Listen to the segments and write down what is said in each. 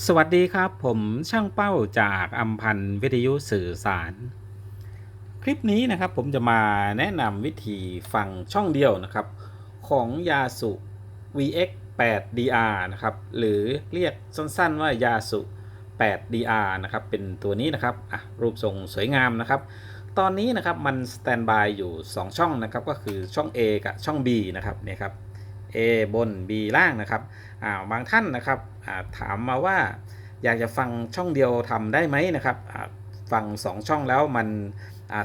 สวัสดีครับผมช่างเป้าจากอัมพันธ์วิทยุสื่อสาร คลิปนี้นะครับผมจะมาแนะนำวิธีฟังช่องเดียวนะครับ ของยาสุ VX 8 DR นะครับหรือเรียกสั้นๆว่ายาสุ8 DR นะครับเป็นตัวนี้นะครับอะรูปทรงสวยงามนะครับ ตอนนี้นะครับมันสแตนบายอยู่ 2 ช่องนะครับก็คือช่อง A กับช่อง B นะครับเนี่ยครับ A บน B ล่างนะครับอ่าบางท่านนะครับอ่าถามมาว่าอยากจะฟังช่องเดียวทำได้ไหมนะครับอ่าฟัง 2 ช่องแล้วมัน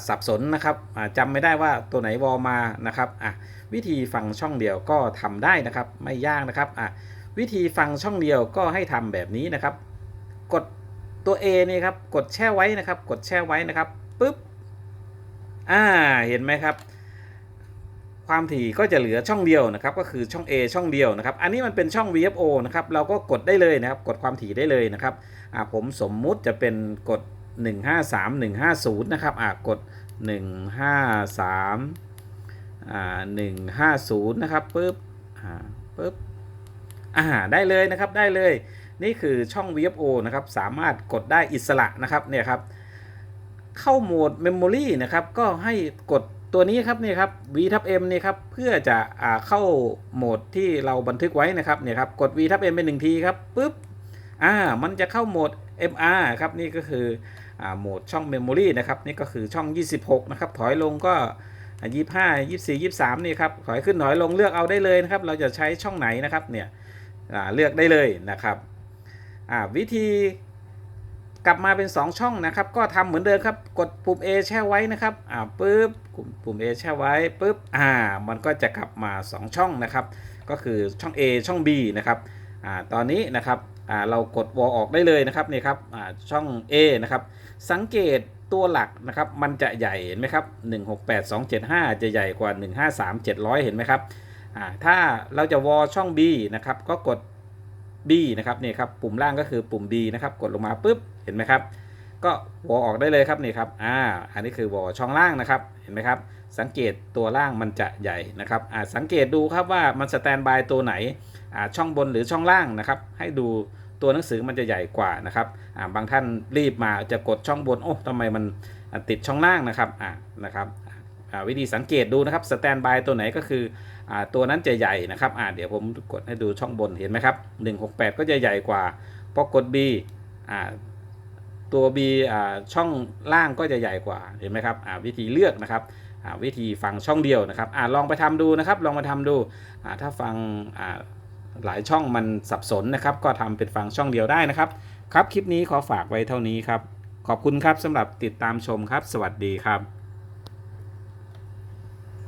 สับสนนะครับอ่าจำไม่ได้ว่าตัวไหนวอลมานะครับวิธีฟังช่องเดียวก็ทำได้นะครับไม่ยากนะครับวิธีฟังช่องเดียวก็ให้ทำแบบนี้นะครับ กดตัว A นี่ครับกดแช่ไว้นะครับ กดแช่ไว้นะครับปุ๊บอ่าเห็นไหมครับ ความถี่ก็จะเหลือช่องเดียวนะครับก็คือช่อง A ช่องเดียวนะครับ อันนี้มันเป็นช่อง VFO นะครับเราก็กดได้เลยนะครับกดความถี่ได้เลยนะครับอ่าผมสมมุติจะเป็นกด 153 150 นะครับอ่ากด 153อ่า150 นะครับปึ๊บอ่าปึ๊บอ่าได้เลยนะครับได้เลย นี่คือช่อง VFO นะครับสามารถกดได้อิสระนะครับเนี่ยครับเข้าโหมด Memory นะครับก็ให้กด ตัวนี้ครับนี่ครับ V ทับ M นี่ครับเพื่อจะอ่าเข้าโหมดที่เราบันทึกไว้นะครับเนี่ยครับกด V ทับ M เป็นหนึ่งทีครับปุ๊บอ่ามันจะเข้าโหมด MR ครับนี่ก็คืออ่าโหมดช่อง Memory นะครับนี่ก็คือช่อง 26 นะครับ ถอยลงก็ยี่ห้ายี่สี่ยี่สามนี่ครับถอยขึ้นถอยลงเลือกเอาได้เลยนะครับ เราจะใช้ช่องไหนนะครับเนี่ยอ่าเลือกได้เลยนะครับอ่าวิธี กลับมาเป็น 2 ช่องนะครับ ก็ทำเหมือนเดิมครับ กดปุ่ม A แช่ไว้นะครับ อ่าปุ๊บปุ่มปุ่ม A แช่ไว้ปุ๊บ อ่า มันก็จะกลับมา 2 ช่องนะครับ ก็คือช่อง A ช่อง B นะครับ อ่า ตอนนี้นะครับ อ่า เรากดวอลออกได้เลยนะครับนี่ครับ อ่า ช่อง A นะครับ สังเกตตัวหลักนะครับ มันจะใหญ่เห็นไหมครับ 168275 จะใหญ่กว่า 153 700 เห็นไหมครับ อ่า ถ้าเราจะวอลช่อง B นะครับ ก็กด B นะครับนี่ครับปุ่มล่างก็คือปุ่ม B นะครับกดลงมาปุ๊บเห็นไหมครับ ก็วอออกได้เลยครับนี่ครับอ่าอันนี้คือวอช่องล่างนะครับเห็นไหมครับสังเกตตัวล่างมันจะใหญ่นะครับอ่าสังเกตดูครับว่ามันสแตนบายตัวไหนอ่าช่องบนหรือช่องล่างนะครับให้ดูตัวหนังสือมันจะใหญ่กว่านะครับอ่าบางท่านรีบมาจะกดช่องบนโอ้ทำไมมันติดช่องล่างนะครับอ่านะครับ วิธีสังเกตดูนะครับสแตนบายตัวไหนก็คืออตัวนั้นจะใหญ่นะครับเดี๋ยวผมกดให้ดูช่องบนเห็นไหมครับ 168 ก็จะใหญ่กว่าพอกด B ตัว B ช่องล่างก็จะใหญ่กว่าเห็นไหมครับวิธีเลือกนะครับวิธีฟังช่องเดียวนะครับอลองไปทำดูนะครับลองมาทำดูถ้าฟังหลายช่องมันสับสนนะครับ ก็ทำเป็นฟังช่องเดียวได้นะครับ ครับคลิปนี้ขอฝากไว้เท่านี้ครับ ขอบคุณครับสำหรับติดตามชมครับ สวัสดีครับ